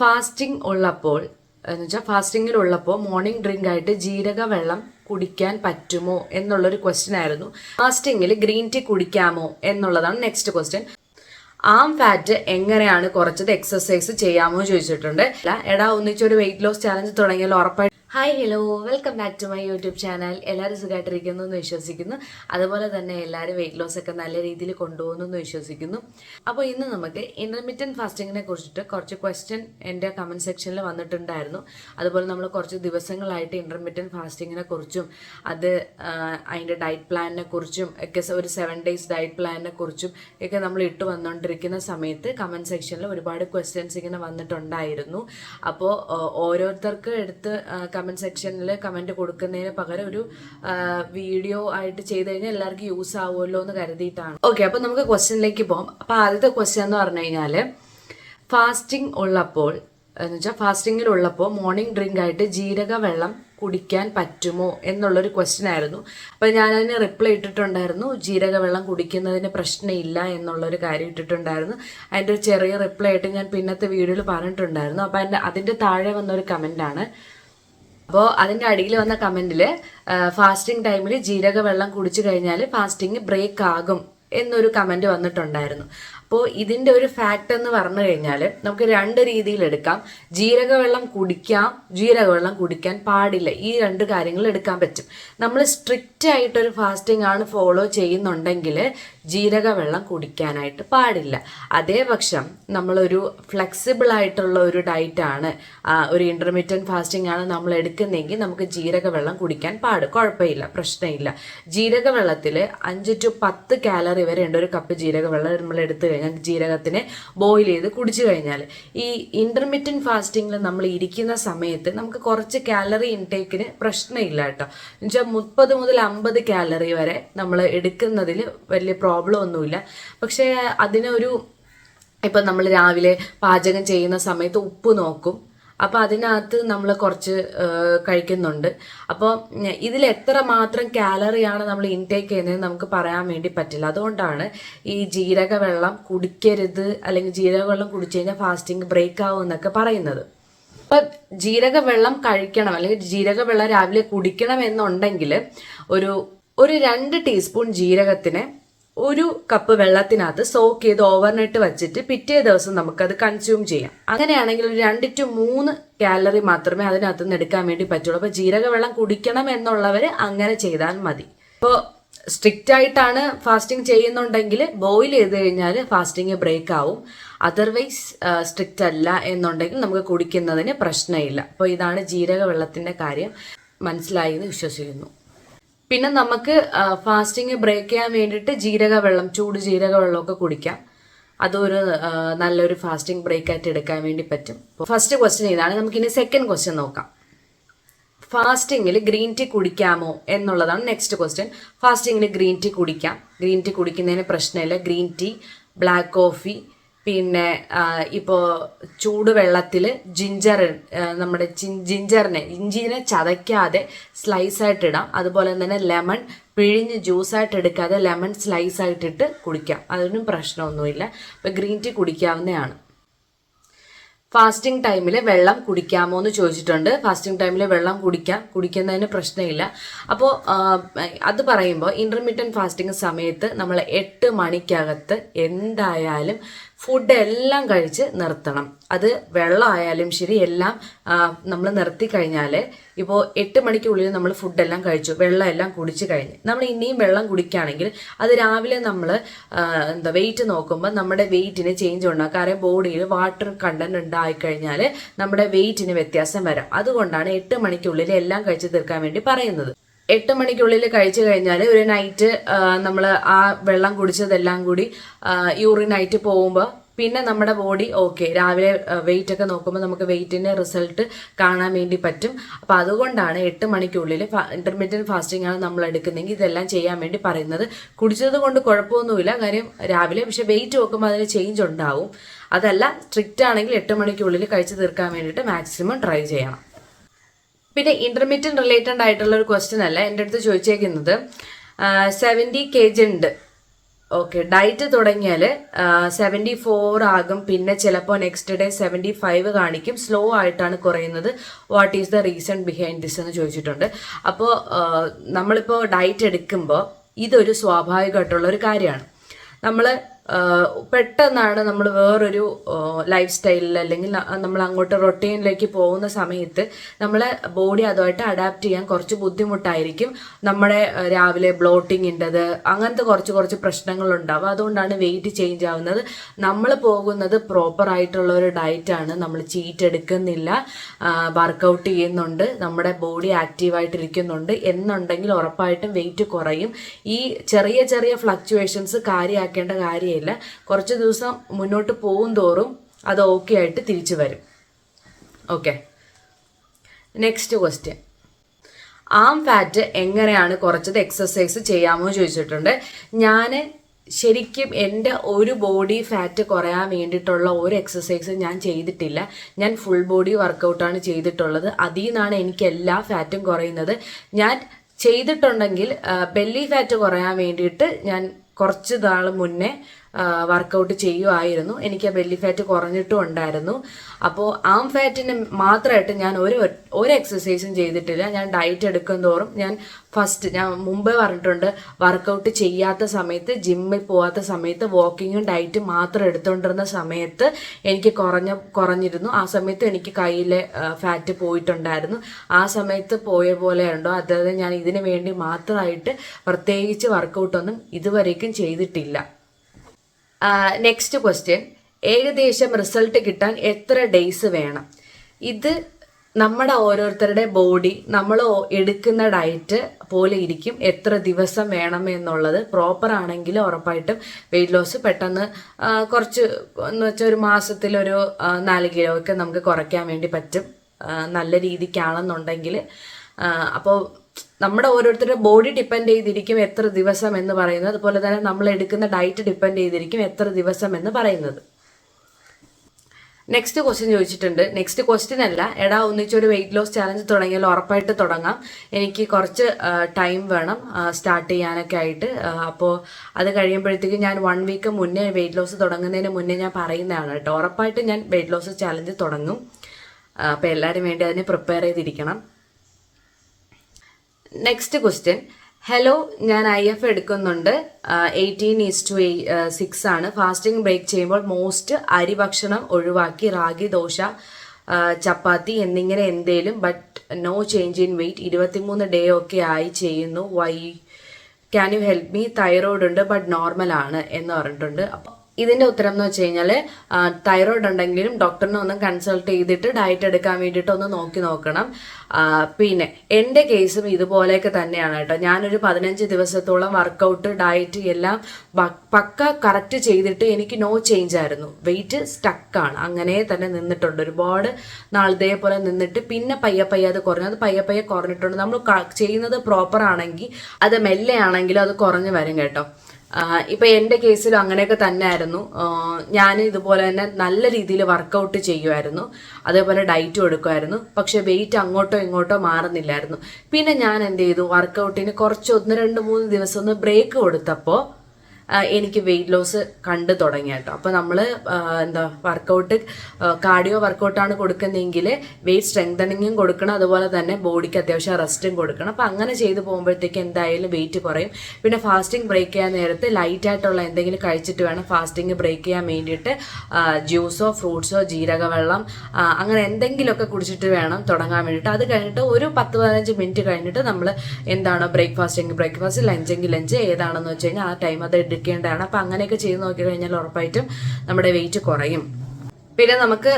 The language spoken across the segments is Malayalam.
ഫാസ്റ്റിംഗ് ഉള്ളപ്പോൾ എന്ന് വെച്ചാൽ ഫാസ്റ്റിങ്ങിലുള്ളപ്പോൾ മോർണിംഗ് ഡ്രിങ്ക് ആയിട്ട് ജീരക വെള്ളം കുടിക്കാൻ പറ്റുമോ എന്നുള്ളൊരു ക്വസ്റ്റ്യൻ ആയിരുന്നു. ഫാസ്റ്റിങ്ങിൽ ഗ്രീൻ ടീ കുടിക്കാമോ എന്നുള്ളതാണ് നെക്സ്റ്റ് ക്വസ്റ്റ്യൻ ആം ഫാറ്റ് എങ്ങനെയാണ് കുറച്ചത് എക്സസൈസ് ചെയ്യാമോ ചോദിച്ചിട്ടുണ്ട്. എടാ ഒന്നിച്ചൊരു വെയിറ്റ് ലോസ് ചാലഞ്ച് തുടങ്ങിയാൽ ഉറപ്പായിട്ട് hi hello welcome back to my YouTube channel എല്ലാവരും സുഖമായിട്ടിരിക്കുന്നു എന്ന് വിശ്വസിക്കുന്നു. അതുപോലെ തന്നെ എല്ലാവരും വെയിറ്റ് ലോസ് ഒക്കെ നല്ല രീതിയിൽ കൊണ്ടുപോകുന്നു എന്ന് വിശ്വസിക്കുന്നു. അപ്പോൾ ഇന്ന് നമുക്ക് ഇന്റർമീഡിയറ്റ് ഫാസ്റ്റിങ്ങിനെ കുറിച്ചിട്ട് കുറച്ച് ക്വസ്റ്റ്യൻ എന്റെ കമന്റ് സെക്ഷനിൽ വന്നിട്ടുണ്ടായിരുന്നു. അതുപോലെ നമ്മൾ കുറച്ച് ദിവസങ്ങളായിട്ട് ഇന്റർമീഡിയറ്റ് ഫാസ്റ്റിങ്ങിനെ കുറിച്ചും അത് അതിന്റെ ഡയറ്റ് പ്ലാനിനെ കുറിച്ചും ഒക്കെ ഒരു സെവൻ ഡേയ്സ് ഡയറ്റ് പ്ലാനിനെ കുറിച്ചും ഒക്കെ നമ്മൾ ഇട്ട് വന്നുകൊണ്ടിരിക്കുന്ന സമയത്ത് കമന്റ് സെക്ഷനിൽ ഒരുപാട് ക്വസ്റ്റ്യൻസ് ഇങ്ങനെ വന്നിട്ടുണ്ടായിരുന്നു. അപ്പോൾ ഓരോരുത്തർക്ക് എടുത്ത് കമന്റ് സെക്ഷനിൽ കമന്റ് കൊടുക്കുന്നതിന് പകരം ഒരു വീഡിയോ ആയിട്ട് ചെയ്ത് കഴിഞ്ഞാൽ എല്ലാവർക്കും യൂസ് ആവുമല്ലോ എന്ന് കരുതിയിട്ടാണ്. ഓക്കെ അപ്പോൾ നമുക്ക് ക്വസ്റ്റ്യനിലേക്ക് പോകാം അപ്പോൾ ആദ്യത്തെ ക്വസ്റ്റ്യൻ എന്ന് പറഞ്ഞു കഴിഞ്ഞാൽ ഫാസ്റ്റിംഗ് ഉള്ളപ്പോൾ എന്ന് വെച്ചാൽ ഫാസ്റ്റിംഗിൽ ഉള്ളപ്പോൾ മോർണിംഗ് ഡ്രിങ്ക് ആയിട്ട് ജീരക വെള്ളം കുടിക്കാൻ പറ്റുമോ എന്നുള്ളൊരു ക്വസ്റ്റ്യൻ ആയിരുന്നു. അപ്പോൾ ഞാൻ അതിന് റിപ്ലൈ ഇട്ടിട്ടുണ്ടായിരുന്നു ജീരക വെള്ളം കുടിക്കുന്നതിന് പ്രശ്നമില്ല എന്നുള്ളൊരു കാര്യം ഇട്ടിട്ടുണ്ടായിരുന്നു. അതിന്റെ ഒരു ചെറിയ റിപ്ലൈ ആയിട്ട് ഞാൻ പിന്നത്തെ വീഡിയോയിൽ പറഞ്ഞിട്ടുണ്ടായിരുന്നു. അപ്പോൾ അതിന്റെ അതിന്റെ താഴെ വന്നൊരു കമന്റാണ് അപ്പോൾ അതിന്റെ അടിയിൽ വന്ന കമന്റിൽ ഫാസ്റ്റിംഗ് ടൈമിൽ ജീരക വെള്ളം കുടിച്ചു കഴിഞ്ഞാൽ ഫാസ്റ്റിംഗ് ബ്രേക്ക് ആകും എന്നൊരു കമന്റ് വന്നിട്ടുണ്ടായിരുന്നു. അപ്പോൾ ഇതിന്റെ ഒരു ഫാക്റ്റ് എന്ന് പറഞ്ഞു കഴിഞ്ഞാൽ നമുക്ക് രണ്ട് രീതിയിൽ എടുക്കാം. ജീരകവെള്ളം കുടിക്കാം ജീരകവെള്ളം കുടിക്കാൻ പാടില്ല. ഈ രണ്ട് കാര്യങ്ങൾ എടുക്കാൻ പറ്റും. നമ്മൾ സ്ട്രിക്റ്റ് ആയിട്ടൊരു ഫാസ്റ്റിംഗ് ആണ് ഫോളോ ചെയ്യുന്നുണ്ടെങ്കിൽ ജീരകവെള്ളം കുടിക്കാനായിട്ട് പാടില്ല. അതേപക്ഷം നമ്മളൊരു ഫ്ലെക്സിബിൾ ആയിട്ടുള്ള ഒരു ഡയറ്റാണ് ഒരു ഇന്റർമീഡിയറ്റ് ഫാസ്റ്റിംഗ് ആണ് നമ്മൾ എടുക്കുന്നതെങ്കിൽ നമുക്ക് ജീരകവെള്ളം കുടിക്കാൻ പാട്. കുഴപ്പമില്ല പ്രശ്നമില്ല. ജീരകവെള്ളത്തിൽ അഞ്ച് ടു പത്ത് കാലറി വരെ ഉണ്ട് ഒരു കപ്പ് ജീരകവെള്ളം നമ്മൾ എടുത്തു കഴിഞ്ഞാൽ ജീരകത്തിനെ ബോയിൽ ചെയ്ത് കുടിച്ചു കഴിഞ്ഞാൽ ഈ ഇന്റർമീഡിയറ്റ് ഫാസ്റ്റിങ്ങിൽ നമ്മൾ ഇരിക്കുന്ന സമയത്ത് നമുക്ക് കുറച്ച് കാലറി ഇൻടേക്കിന് പ്രശ്നമില്ല കേട്ടോ. എന്നുവെച്ചാൽ മുപ്പത് മുതൽ അമ്പത് കാലറി വരെ നമ്മൾ എടുക്കുന്നതിൽ വലിയ പ്രോബ്ലം ഒന്നുമില്ല. പക്ഷേ അതിനൊരു ഇപ്പം നമ്മൾ രാവിലെ പാചകം ചെയ്യുന്ന സമയത്ത് ഉപ്പ് നോക്കും. അപ്പോൾ അതിനകത്ത് നമ്മൾ കുറച്ച് കഴിക്കുന്നുണ്ട്. അപ്പോൾ ഇതിൽ എത്ര മാത്രം കാലറിയാണ് നമ്മൾ ഇൻടേക്ക് ചെയ്യുന്നത് നമുക്ക് പറയാൻ വേണ്ടി പറ്റില്ല. അതുകൊണ്ടാണ് ഈ ജീരക വെള്ളം കുടിക്കരുത് അല്ലെങ്കിൽ ജീരക വെള്ളം കുടിച്ചു കഴിഞ്ഞാൽ ഫാസ്റ്റിംഗ് ബ്രേക്ക് ആവും എന്നൊക്കെ പറയുന്നത്. അപ്പൊ ജീരക വെള്ളം കഴിക്കണം അല്ലെങ്കിൽ ജീരക വെള്ളം രാവിലെ കുടിക്കണം എന്നുണ്ടെങ്കിൽ ഒരു ഒരു രണ്ട് ടീസ്പൂൺ ജീരകത്തിനെ ഒരു കപ്പ് വെള്ളത്തിനകത്ത് സോക്ക് ചെയ്ത് ഓവർനൈറ്റ് വെച്ചിട്ട് പിറ്റേ ദിവസം നമുക്കത് കൺസ്യൂം ചെയ്യാം. അങ്ങനെയാണെങ്കിൽ ഒരു രണ്ട് ടു മൂന്ന് കാലറി മാത്രമേ അതിനകത്ത് നിന്ന് എടുക്കാൻ വേണ്ടി പറ്റുള്ളൂ. അപ്പൊ ജീരക വെള്ളം കുടിക്കണം എന്നുള്ളവർ അങ്ങനെ ചെയ്താൽ മതി. ഇപ്പോൾ സ്ട്രിക്റ്റ് ആയിട്ടാണ് ഫാസ്റ്റിംഗ് ചെയ്യുന്നുണ്ടെങ്കിൽ ബോയിൽ ചെയ്ത് കഴിഞ്ഞാൽ ഫാസ്റ്റിംഗ് ബ്രേക്ക് ആവും. അതർവൈസ് സ്ട്രിക്റ്റ് അല്ല എന്നുണ്ടെങ്കിൽ നമുക്ക് കുടിക്കുന്നതിന് പ്രശ്നമില്ല. അപ്പോൾ ഇതാണ് ജീരക വെള്ളത്തിന്റെ കാര്യം മനസ്സിലായി എന്ന് വിശ്വസിക്കുന്നു. പിന്നെ നമുക്ക് ഫാസ്റ്റിംഗ് ബ്രേക്ക് ചെയ്യാൻ വേണ്ടിയിട്ട് ജീരക വെള്ളം ചൂട് ജീരക വെള്ളമൊക്കെ കുടിക്കാം. അതൊരു നല്ലൊരു ഫാസ്റ്റിംഗ് ബ്രേക്ക് ആയിട്ട് എടുക്കാൻ വേണ്ടി പറ്റും. ഫസ്റ്റ് ക്വസ്റ്റ്യൻ ഇതാണ്. നമുക്കിനി സെക്കൻഡ് ക്വസ്റ്റ്യൻ നോക്കാം. ഫാസ്റ്റിങ്ങിൽ ഗ്രീൻ ടീ കുടിക്കാമോ എന്നുള്ളതാണ് നെക്സ്റ്റ് ക്വസ്റ്റ്യൻ ഫാസ്റ്റിങ്ങിൽ ഗ്രീൻ ടീ കുടിക്കാം. ഗ്രീൻ ടീ കുടിക്കുന്നതിന് പ്രശ്നമില്ല. ഗ്രീൻ ടീ ബ്ലാക്ക് കോഫി പിന്നെ ഇപ്പോൾ ചൂടുവെള്ളത്തിൽ ജിഞ്ചർ നമ്മുടെ ജിഞ്ചറിനെ ഇഞ്ചിനെ ചതയ്ക്കാതെ സ്ലൈസ് ആയിട്ട് ഇടാം. അതുപോലെ തന്നെ ലെമൺ പിഴിഞ്ഞ് ജ്യൂസായിട്ട് എടുക്കാതെ ലെമൺ സ്ലൈസ് ആയിട്ടിട്ട് കുടിക്കാം. അതിനും പ്രശ്നമൊന്നുമില്ല. അപ്പോൾ ഗ്രീൻ ടീ കുടിക്കാവുന്നതാണ്. ഫാസ്റ്റിംഗ് ടൈമിൽ വെള്ളം കുടിക്കാമോ എന്ന് ചോദിച്ചിട്ടുണ്ട്. ഫാസ്റ്റിംഗ് ടൈമിൽ വെള്ളം കുടിക്കാം. കുടിക്കുന്നതിന് പ്രശ്നമില്ല. അപ്പോൾ അത് പറയുമ്പോൾ ഇന്റർമീഡിയറ്റ് ഫാസ്റ്റിംഗ് സമയത്ത് നമ്മൾ എട്ട് മണിക്കകത്ത് എന്തായാലും ഫുഡ് എല്ലാം കഴിച്ച് നിർത്തണം. അത് വെള്ളമായാലും ശരി എല്ലാം നമ്മൾ നിർത്തി കഴിഞ്ഞാൽ ഇപ്പോൾ എട്ട് മണിക്കുള്ളിൽ നമ്മൾ ഫുഡെല്ലാം കഴിച്ചു വെള്ളം എല്ലാം കുടിച്ച് കഴിഞ്ഞ്. നമ്മൾ ഇനിയും വെള്ളം കുടിക്കുകയാണെങ്കിൽ അത് രാവിലെ നമ്മൾ എന്താ വെയിറ്റ് നോക്കുമ്പോൾ നമ്മുടെ വെയിറ്റിന് ചേഞ്ച് ഉണ്ടാകും കാരണം ബോഡിയിൽ വാട്ടർ കണ്ടന്റ് ഉണ്ടായിക്കഴിഞ്ഞാൽ നമ്മുടെ വെയിറ്റിന് വ്യത്യാസം വരാം. അതുകൊണ്ടാണ് എട്ട് മണിക്കുള്ളിൽ എല്ലാം കഴിച്ച് തീർക്കാൻ വേണ്ടി പറയുന്നത്. എട്ട് മണിക്കുള്ളിൽ കഴിച്ചു കഴിഞ്ഞാൽ ഒരു നൈറ്റ് നമ്മൾ ആ വെള്ളം കുടിച്ചതെല്ലാം കൂടി യൂറിനായിട്ട് പോകുമ്പോൾ പിന്നെ നമ്മുടെ ബോഡി ഓക്കെ രാവിലെ വെയിറ്റ് ഒക്കെ നോക്കുമ്പോൾ നമുക്ക് വെയിറ്റിന്റെ റിസൾട്ട് കാണാൻ വേണ്ടി പറ്റും. അപ്പോൾ അതുകൊണ്ടാണ് എട്ട് മണിക്കുള്ളിൽ ഇന്റർമീഡിയറ്റ് ഫാസ്റ്റിംഗ് ആണ് നമ്മൾ എടുക്കുന്നതെങ്കിൽ ഇതെല്ലാം ചെയ്യാൻ വേണ്ടി പറയുന്നത്. കുടിച്ചത് കൊണ്ട് കുഴപ്പമൊന്നുമില്ല കാര്യം രാവിലെ പക്ഷെ വെയിറ്റ് നോക്കുമ്പോൾ അതിന് ചേഞ്ച് ഉണ്ടാവും. അതല്ല സ്ട്രിക്റ്റ് ആണെങ്കിൽ എട്ട് മണിക്കുള്ളിൽ കഴിച്ചു തീർക്കാൻ വേണ്ടിയിട്ട് മാക്സിമം ട്രൈ ചെയ്യണം. പിന്നെ ഇന്റർമീഡിയറ്റ് റിലേറ്റഡ് ആയിട്ടുള്ള ഒരു ക്വസ്റ്റ്യൻ അല്ല എന്റെ അടുത്ത് ചോദിച്ചേക്കുന്നത്. സെവന്റി കെ ജി ഉണ്ട്. ഓക്കെ ഡയറ്റ് തുടങ്ങിയാൽ സെവന്റി ഫോർ ആകും. പിന്നെ ചിലപ്പോൾ നെക്സ്റ്റ് ഡേ സെവന്റി ഫൈവ് കാണിക്കും. സ്ലോ ആയിട്ടാണ് കുറയുന്നത്. What is the reason behind this എന്ന് ചോദിച്ചിട്ടുണ്ട്. അപ്പോൾ നമ്മളിപ്പോൾ ഡയറ്റ് എടുക്കുമ്പോൾ ഇതൊരു സ്വാഭാവികമായിട്ടുള്ള ഒരു കാര്യമാണ്. നമ്മൾ പെട്ടെന്നാണ് നമ്മൾ വേറൊരു ലൈഫ് സ്റ്റൈലിൽ അല്ലെങ്കിൽ നമ്മൾ അങ്ങോട്ട് റൊട്ടീനിലേക്ക് പോകുന്ന സമയത്ത് നമ്മളെ ബോഡി അതുമായിട്ട് അഡാപ്റ്റ് ചെയ്യാൻ കുറച്ച് ബുദ്ധിമുട്ടായിരിക്കും. നമ്മുടെ രാവിലെ ബ്ലോട്ടിംഗ് ഉണ്ടത് അങ്ങനത്തെ കുറച്ച് കുറച്ച് പ്രശ്നങ്ങളുണ്ടാവും അതുകൊണ്ടാണ് വെയിറ്റ് ചേഞ്ച് ആവുന്നത്. നമ്മൾ പോകുന്നത് പ്രോപ്പർ ആയിട്ടുള്ള ഒരു ഡയറ്റാണ് നമ്മൾ ചീറ്റ് എടുക്കുന്നില്ല വർക്കൗട്ട് ചെയ്യുന്നുണ്ട് നമ്മുടെ ബോഡി ആക്റ്റീവായിട്ടിരിക്കുന്നുണ്ട് എന്നുണ്ടെങ്കിൽ ഉറപ്പായിട്ടും വെയിറ്റ് കുറയും. ഈ ചെറിയ ചെറിയ ഫ്ലക്ച്വേഷൻസ് കാര്യമാക്കേണ്ട കാര്യമില്ല കുറച്ച് ദിവസം മുന്നോട്ട് പോകും തോറും അത് ഓക്കെ ആയിട്ട് തിരിച്ചു വരും. Okay next question arm fat എങ്ങനെയാണ് കുറച്ചത് എക്സസൈസ് ചെയ്യാമോ ചോദിച്ചിട്ടുണ്ട്. ഞാൻ ശരിക്കും എന്റെ ഒരു ബോഡി ഫാറ്റ് കുറയാൻ വേണ്ടിയിട്ടുള്ള ഒരു എക്സസൈസും ഞാൻ ചെയ്തിട്ടില്ല. ഞാൻ ഫുൾ ബോഡി വർക്കൗട്ടാണ് ചെയ്തിട്ടുള്ളത്. അതിൽ നിന്നാണ് എനിക്ക് എല്ലാ ഫാറ്റും കുറയുന്നത്. ഞാൻ ചെയ്തിട്ടുണ്ടെങ്കിൽ ബെല്ലി ഫാറ്റ് കുറയാൻ വേണ്ടിയിട്ട് ഞാൻ കുറച്ച് നാൾ മുന്നേ വർക്കൗട്ട് ചെയ്യുമായിരുന്നു എനിക്ക് ആ ബെല്ലി ഫാറ്റ് കുറഞ്ഞിട്ടും ഉണ്ടായിരുന്നു. അപ്പോൾ ആം ഫാറ്റിന് മാത്രമായിട്ട് ഞാൻ ഒരു ഒരു എക്സസൈസും ചെയ്തിട്ടില്ല. ഞാൻ ഡയറ്റ് എടുക്കും തോറും ഞാൻ ഫസ്റ്റ് ഞാൻ മുമ്പേ പറഞ്ഞിട്ടുണ്ട് വർക്കൗട്ട് ചെയ്യാത്ത സമയത്ത് ജിമ്മിൽ പോകാത്ത സമയത്ത് വാക്കിങ്ങും ഡയറ്റും മാത്രം എടുത്തുകൊണ്ടിരുന്ന സമയത്ത് എനിക്ക് കുറഞ്ഞ കുറഞ്ഞിരുന്നു. ആ സമയത്ത് എനിക്ക് കയ്യിലെ ഫാറ്റ് പോയിട്ടുണ്ടായിരുന്നു. ആ സമയത്ത് പോയ പോലെ ഉണ്ടോ? അതായത് ഞാൻ ഇതിനു വേണ്ടി മാത്രമായിട്ട് പ്രത്യേകിച്ച് വർക്കൗട്ടൊന്നും ഇതുവരേക്കും ചെയ്തിട്ടില്ല. നെക്സ്റ്റ് ക്വസ്റ്റ്യൻ ഏകദേശം റിസൾട്ട് കിട്ടാൻ എത്ര ഡേയ്സ് വേണം? ഇത് നമ്മുടെ ഓരോരുത്തരുടെ ബോഡി നമ്മൾ എടുക്കുന്ന ഡയറ്റ് പോലെ ഇരിക്കും എത്ര ദിവസം വേണം എന്നുള്ളത്. പ്രോപ്പർ ആണെങ്കിൽ ഉറപ്പായിട്ടും വെയിറ്റ് ലോസ് പെട്ടെന്ന് കുറച്ച് എന്ന് വെച്ചാൽ ഒരു മാസത്തിലൊരു നാല് കിലോ ഒക്കെ നമുക്ക് കുറയ്ക്കാൻ വേണ്ടി പറ്റും. നല്ല രീതിക്കാണെന്നുണ്ടെങ്കിൽ അപ്പോൾ നമ്മുടെ ഓരോരുത്തരുടെ ബോഡി ഡിപ്പെൻഡ് ചെയ്തിരിക്കും എത്ര ദിവസം എന്ന് പറയുന്നത്. അതുപോലെ തന്നെ നമ്മൾ എടുക്കുന്ന ഡയറ്റ് ഡിപ്പെൻഡ് ചെയ്തിരിക്കും എത്ര ദിവസം എന്ന് പറയുന്നത്. നെക്സ്റ്റ് ക്വസ്റ്റ്യൻ ചോദിച്ചിട്ടുണ്ട്. നെക്സ്റ്റ് ക്വസ്റ്റ്യൻ അല്ല. എടാ ഒന്നിച്ചൊരു വെയിറ്റ് ലോസ് ചാലഞ്ച് തുടങ്ങിയാൽ ഉറപ്പായിട്ട് തുടങ്ങാം. എനിക്ക് കുറച്ച് ടൈം വേണം സ്റ്റാർട്ട് ചെയ്യാനൊക്കെ ആയിട്ട്. അപ്പോൾ അത് കഴിയുമ്പോഴത്തേക്കും ഞാൻ വൺ വീക്ക് മുന്നേ വെയിറ്റ് ലോസ് തുടങ്ങുന്നതിന് മുന്നേ ഞാൻ പറയുന്നതാണ് കേട്ടോ. ഉറപ്പായിട്ട് ഞാൻ വെയിറ്റ് ലോസ് ചാലഞ്ച് തുടങ്ങും. അപ്പോൾ എല്ലാവരും വേണ്ടി അതിന് പ്രിപ്പയർ ചെയ്തിരിക്കണം. നെക്സ്റ്റ് ക്വസ്റ്റ്യൻ ഹലോ ഞാൻ ഐ എഫ് എടുക്കുന്നുണ്ട്. എയ്റ്റീൻ ഈസ് ടു സിക്സ് ആണ്. ഫാസ്റ്റിംഗ് ബ്രേക്ക് ചെയ്യുമ്പോൾ മോസ്റ്റ് അരി ഭക്ഷണം ഒഴിവാക്കി റാഗി ദോശ ചപ്പാത്തി എന്നിങ്ങനെ എന്തേലും but no change in weight ഇരുപത്തിമൂന്ന് ഡേ ഒക്കെ ആയി ചെയ്യുന്നു. Why can you help me thyroid ഉണ്ട് ബട്ട് നോർമൽ ആണ് എന്ന് പറഞ്ഞിട്ടുണ്ട്. അപ്പോൾ ഇതിന്റെ ഉത്തരം എന്ന് വെച്ച് കഴിഞ്ഞാൽ തൈറോയ്ഡ് ഉണ്ടെങ്കിലും ഡോക്ടറിനെ ഒന്ന് കൺസൾട്ട് ചെയ്തിട്ട് ഡയറ്റ് എടുക്കാൻ വേണ്ടിയിട്ട് ഒന്ന് നോക്കി നോക്കണം. പിന്നെ എന്റെ കേസും ഇതുപോലെയൊക്കെ തന്നെയാണ് കേട്ടോ. ഞാനൊരു പതിനഞ്ച് ദിവസത്തോളം വർക്കൗട്ട് ഡയറ്റ് എല്ലാം പക്ക കറക്റ്റ് ചെയ്തിട്ട് എനിക്ക് നോ ചേഞ്ച് ആയിരുന്നു. വെയിറ്റ് സ്റ്റക്കാണ് അങ്ങനെ തന്നെ നിന്നിട്ടുണ്ട്. ഒരുപാട് നാൾ ഇതേപോലെ നിന്നിട്ട് പിന്നെ പയ്യെ പയ്യെ അത് കുറഞ്ഞു. അത് പയ്യെ പയ്യെ കുറഞ്ഞിട്ടുണ്ട്. നമ്മൾ ചെയ്യുന്നത് പ്രോപ്പർ ആണെങ്കിൽ അത് മെല്ലെ ആണെങ്കിലും അത് കുറഞ്ഞു വരും കേട്ടോ. ഇപ്പൊ എന്റെ കേസിലും അങ്ങനെയൊക്കെ തന്നെയായിരുന്നു. ഞാൻ ഇതുപോലെ തന്നെ നല്ല രീതിയിൽ വർക്കൗട്ട് ചെയ്യുമായിരുന്നു അതേപോലെ ഡയറ്റും എടുക്കുമായിരുന്നു പക്ഷെ വെയിറ്റ് അങ്ങോട്ടോ ഇങ്ങോട്ടോ മാറുന്നില്ലായിരുന്നു. പിന്നെ ഞാൻ എന്ത് ചെയ്തു? വർക്കൗട്ടിന് കുറച്ച് ഒന്ന് രണ്ട് മൂന്ന് ദിവസം ഒന്ന് ബ്രേക്ക് കൊടുത്തപ്പോൾ എനിക്ക് വെയിറ്റ് ലോസ് കണ്ടു തുടങ്ങി കേട്ടോ. അപ്പോൾ നമ്മൾ എന്താ വർക്കൗട്ട് കാർഡിയോ വർക്കൗട്ടാണ് കൊടുക്കുന്നതെങ്കിൽ വെയിറ്റ് സ്ട്രെങ്തനിങ്ങും കൊടുക്കണം. അതുപോലെ തന്നെ ബോഡിക്ക് അത്യാവശ്യം റെസ്റ്റും കൊടുക്കണം. അപ്പോൾ അങ്ങനെ ചെയ്തു പോകുമ്പോഴത്തേക്ക് എന്തായാലും വെയിറ്റ് കുറയും. പിന്നെ ഫാസ്റ്റിംഗ് ബ്രേക്ക് ചെയ്യാൻ നേരത്ത് ലൈറ്റ് ആയിട്ടുള്ള എന്തെങ്കിലും കഴിച്ചിട്ട് വേണം ഫാസ്റ്റിംഗ് ബ്രേക്ക് ചെയ്യാൻ വേണ്ടിയിട്ട് ജ്യൂസോ ഫ്രൂട്ട്സോ ജീരകവെള്ളം വെള്ളം അങ്ങനെ എന്തെങ്കിലുമൊക്കെ കുടിച്ചിട്ട് വേണം തുടങ്ങാൻ വേണ്ടിയിട്ട്. അത് കഴിഞ്ഞിട്ട് ഒരു പത്ത് പതിനഞ്ച് മിനിറ്റ് കഴിഞ്ഞിട്ട് നമ്മൾ എന്താണോ ബ്രേക്ക്ഫാസ്റ്റ് എങ്കിൽ ബ്രേക്ക്ഫാസ്റ്റ് ലഞ്ചെങ്കിൽ ലഞ്ച് ഏതാണെന്ന് വെച്ച് കഴിഞ്ഞാൽ ആ ടൈം അത് എടുക്കേണ്ടതാണ് അപ്പം അങ്ങനെയൊക്കെ ചെയ്ത് നോക്കി കഴിഞ്ഞാൽ ഉറപ്പായിട്ടും നമ്മുടെ വെയിറ്റ് കുറയും. പിന്നെ നമുക്ക്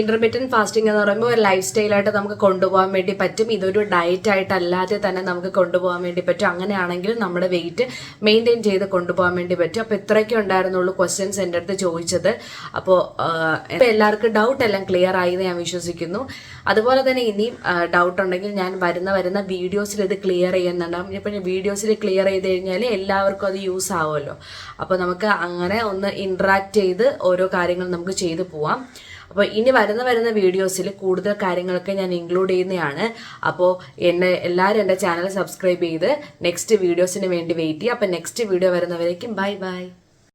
ഇന്റർമീഡിയറ്റ് ഫാസ്റ്റിംഗ് എന്ന് പറയുമ്പോൾ ഒരു ലൈഫ് സ്റ്റൈലായിട്ട് നമുക്ക് കൊണ്ടുപോകാൻ വേണ്ടി പറ്റും. ഇതൊരു ഡയറ്റ് ആയിട്ട് അല്ലാതെ തന്നെ നമുക്ക് കൊണ്ടുപോകാൻ വേണ്ടി പറ്റും. അങ്ങനെയാണെങ്കിൽ നമ്മുടെ വെയിറ്റ് മെയിന്റെയിൻ ചെയ്ത് കൊണ്ടുപോകാൻ വേണ്ടി പറ്റും. അപ്പോൾ ഇത്രയൊക്കെ ഉണ്ടായിരുന്നുള്ളൂ ക്വസ്റ്റ്യൻസ് എന്റെ അടുത്ത് ചോദിച്ചത്. അപ്പോൾ എല്ലാവർക്കും ഡൗട്ട് എല്ലാം ക്ലിയർ ആയി എന്ന് ഞാൻ വിശ്വസിക്കുന്നു. അതുപോലെ തന്നെ ഇനിയും ഡൗട്ട് ഉണ്ടെങ്കിൽ ഞാൻ വരുന്ന വരുന്ന വീഡിയോസിൽ ഇത് ക്ലിയർ ചെയ്യുന്നുണ്ടാവും ഇപ്പം വീഡിയോസിൽ ക്ലിയർ ചെയ്ത് കഴിഞ്ഞാൽ എല്ലാവർക്കും അത് യൂസ് ആവുമല്ലോ. അപ്പോൾ നമുക്ക് അങ്ങനെ ഒന്ന് ഇൻട്രാക്ട് ചെയ്ത് ഓരോ കാര്യങ്ങൾ നമുക്ക് ചെയ്തു പോവാം. അപ്പോൾ ഇനി വരുന്ന വരുന്ന വീഡിയോസിൽ കൂടുതൽ കാര്യങ്ങളൊക്കെ ഞാൻ ഇൻക്ലൂഡ് ചെയ്യുന്നതാണ്. അപ്പോൾ എന്നെ എല്ലാവരും എന്റെ ചാനൽ സബ്സ്ക്രൈബ് ചെയ്ത് നെക്സ്റ്റ് വീഡിയോസിന് വേണ്ടി വെയിറ്റ് ചെയ്യുക. അപ്പോൾ നെക്സ്റ്റ് വീഡിയോ വരുന്നവരേക്കും ബൈ ബൈ